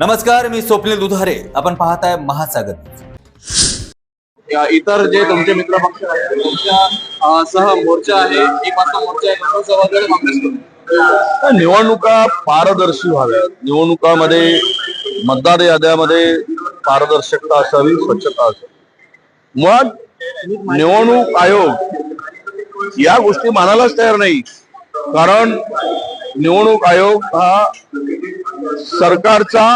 नमस्कार मी स्वप्नील दुधारे. आपण पाहताय महासागर. या इतर जे तुमचे मित्र पक्ष आहेत सह मोर्चा आहे मोर्चा निवडणुका पारदर्शी व्हाव्यात. निवडणुकामध्ये मतदार याद्यामध्ये पारदर्शकता असावी स्वच्छता असावी. मुळात निवडणूक आयोग या गोष्टी मानायलाच तयार नाही. कारण निवडणूक आयोग हा सरकारचा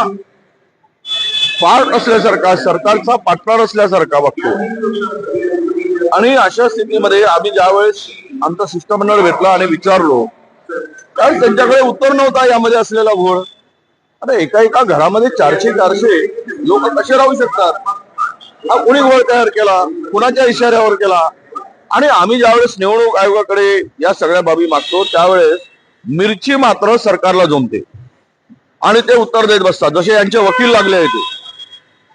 पार्ट असल्यासारखा सरकारचा पार्टनर असल्यासारखा वागतो आणि अशा स्थितीमध्ये आम्ही ज्यावेळेस आमचा शिष्टमंडळ भेटला आणि विचारलो त्यावेळेस त्यांच्याकडे उत्तर नव्हता यामध्ये असलेला घोळ आता एका एका घरामध्ये चारशे चारशे लोक कसे राहू शकतात? हा कोणी घोळ तयार केला? कुणाच्या इशाऱ्यावर केला? आणि आम्ही ज्यावेळेस निवडणूक आयोगाकडे या सगळ्या बाबी मागतो त्यावेळेस मिरची मात्र सरकारला जमते. आणि ते उत्तर देत बसतात. जसे यांचे वकील लागले आहेत.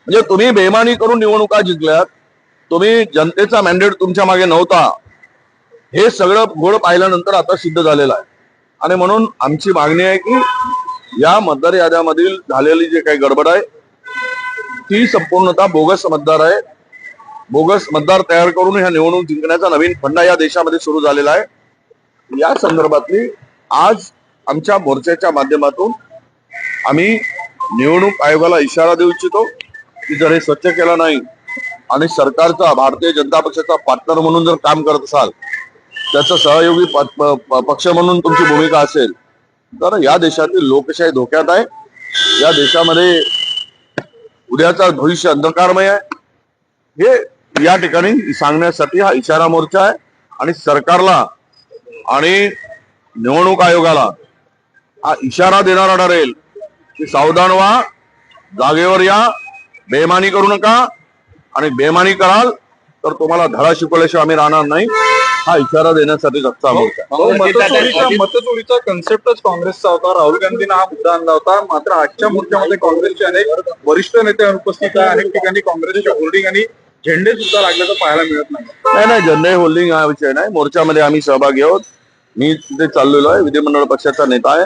म्हणजे तुम्ही बेमानी करून निवडणुका जिंकल्यात तुम्ही जनतेचा मॅन्डेट तुमच्या मागे नव्हता. हे सगळं घोड पाहिल्यानंतर आता सिद्ध झालेलं आहे. आणि म्हणून आमची मागणी आहे की या मतदार याद्यामधील झालेली जे काही गडबड आहे ती संपूर्णतः बोगस मतदार आहे. बोगस मतदार तयार करून ह्या निवडणूक जिंकण्याचा नवीन फंडा या देशामध्ये सुरू झालेला आहे. या संदर्भातली आज आमच्या मोर्चाच्या माध्यमातून आम्ही निवडणूक आयोगाला इशारा देऊ इच्छितो की जर हे स्वच्छ केलं नाही आणि सरकारचा भारतीय जनता पक्षाचा पार्टनर म्हणून जर काम करत असाल त्याचा सहयोगी प- प- पक्ष म्हणून तुमची भूमिका असेल तर या देशातील लोकशाही धोक्यात आहे. या देशामध्ये उद्याचा भविष्य अंधकारमय आहे. हे या ठिकाणी सांगण्यासाठी हा इशारा मोर्चा आहे. आणि सरकारला आणि निवडणूक आयोगाला हा इशारा देणारा ठरेल. की सावधान व्हा. जागेवर या. बेमानी करू नका. आणि बेमानी कराल तर तुम्हाला धडा शिकवल्याशिवाय आम्ही राहणार नाही. हा इशारा देण्यासाठी आजचा आहे. मतचोरीचा कन्सेप्टच काँग्रेसचा होता. राहुल गांधींना हा मुद्दा आणला होता. मात्र आजच्या मोर्चामध्ये काँग्रेसचे अनेक वरिष्ठ नेते उपस्थित आहे अनेक ठिकाणी काँग्रेसच्या होर्डिंग आणि झेंडे सुद्धा लागल्याचं पाहायला मिळत नाही. नाही नाही जनरल होल्डिंग हा विषय नाही. मोर्चामध्ये आम्ही सहभागी आहोत. मी तिथे चाललेलो आहे. विधिमंडळ पक्षाचा नेता आहे.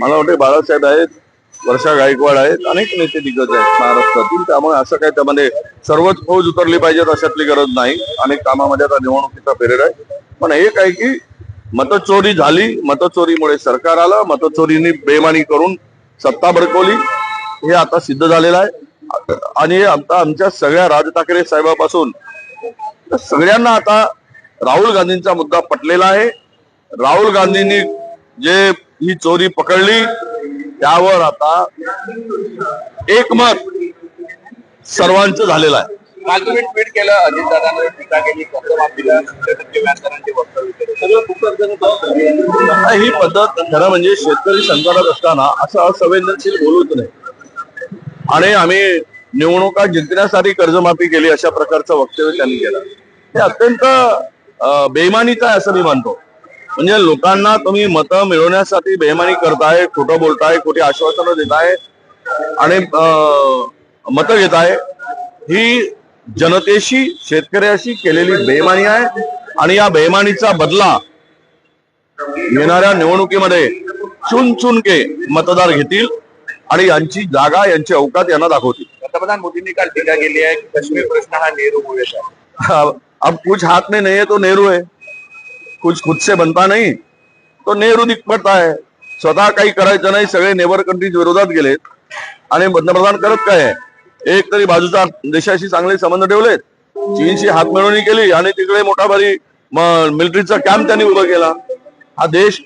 मला वाटते बाळासाहेब आहेत. वर्षा गायकवाड आहेत अनेक नेते दिग्गज आहेत महाराष्ट्रातील त्यामुळे असं काय त्यामध्ये सर्वच फौज उतरली पाहिजेत अशातली गरज नाही. अनेक कामामध्ये आता निवडणुकीचा पिरियड आहे. पण एक आहे की मतचोरी झाली मतचोरीमुळे सरकार आलं मतचोरीने बेमानी करून सत्ता भडकवली. हे आता सिद्ध झालेलं आहे. आणि आता आमच्या सगळ्या राज ठाकरे साहेबापासून सगळ्यांना आता राहुल गांधींचा मुद्दा पटलेला आहे. राहुल गांधींनी जे ही चोरी पकडली त्यावर आता एकमत सर्वांचं झालेलं आहे. काल तुम्ही ट्विट केलं अजितदादांवर टीका केली कर्जमाफीला ही पद्धत खरं म्हणजे शेतकरी संकटात असताना असं असंवेदनशील बोलूच नाही आणि आम्ही निवडणुका जिंकण्यासाठी कर्जमाफी केली अशा प्रकारचं वक्तव्य त्यांनी केलं. हे अत्यंत अं, बेईमानीचं आहे असं मी मानतो म्हणजे लोकांना तुम्ही मतं मिळवण्यासाठी बेईमानी करताय खोटं बोलताय खोटी आश्वासनं देताय आणि मतं घेताय ही जनतेशी शेतकऱ्याशी केलेली बेईमानी आहे आणि या बेईमानीचा बदला येणाऱ्या निवडणुकीमध्ये चुन चुन के मतदार घेतील आणि यांची जागा यांची अवकात यांना दाखवतील पंतप्रधान मोदींनी काल टीका केली आहे की काश्मीर प्रश्न हा नेहरू मुळेचा आहे. अब कुछ हाथ में नहीं है तो नेहरू है कुछ खुद से बनता नहीं। तो नेहरू दिख आहे स्वतः काही करायचं नाही सगळे नेबर कंट्रीज विरोधात गेलेत आणि पंतप्रधान करत काय एक तरी बाजूचा देशाशी चांगले संबंध ठेवलेत चीनशी हात मिळवणी केली आणि तिकडे मोठा भारी मिलिटरीचा कॅम्प त्यांनी उभा केला. हा देश